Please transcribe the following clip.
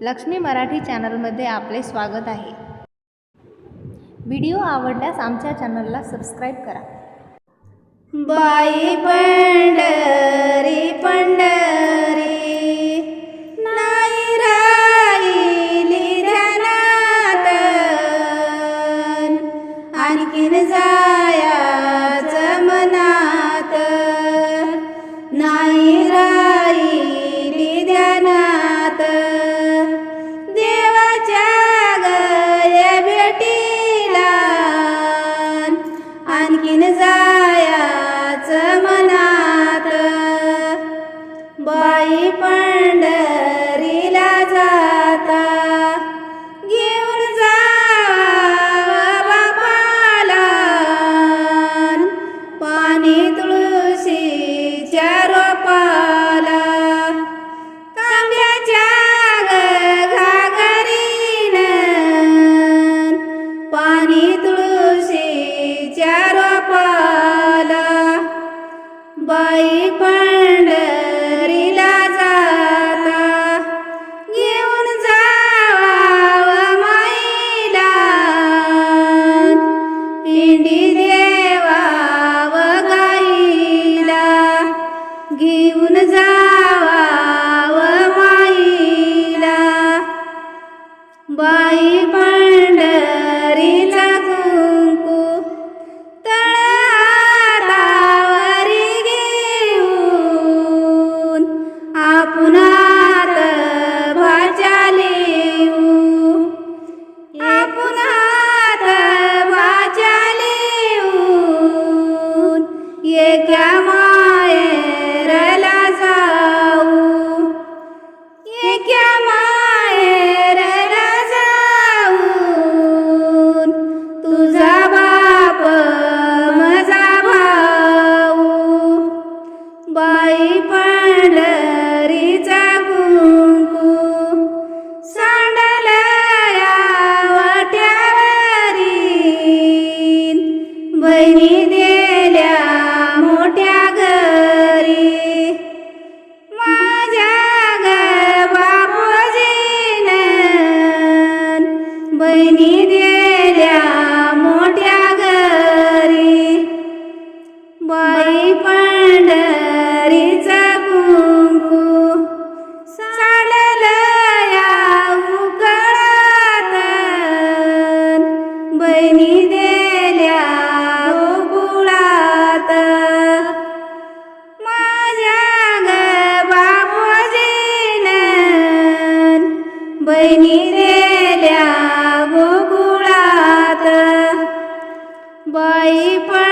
लक्ष्मी मराठी चॅनलमध्ये आपले स्वागत आहे. व्हिडिओ आवडल्यास आमच्या चॅनलला सबस्क्राईब करा. बाई पंढरी पंढरी नाही राहिली ध्यानात आणखीन जायाचं मनात नाही 家 पाणी तुळशीच्या रोपाला बाई पण मायरला जाऊ. एका मायरला जाऊ तुझा बाप माझा भाऊ. बाई पंढरीचा कुंकू सांडलया वाट्यावरी बहिणी बहिणी गेल्या मोठ्या घरी. बाई पंढरीचा कुंकू साडलया उकळात. बहिणी गेल्या गोकुळात. माझ्या ग बापूजीनं बहिणी পাই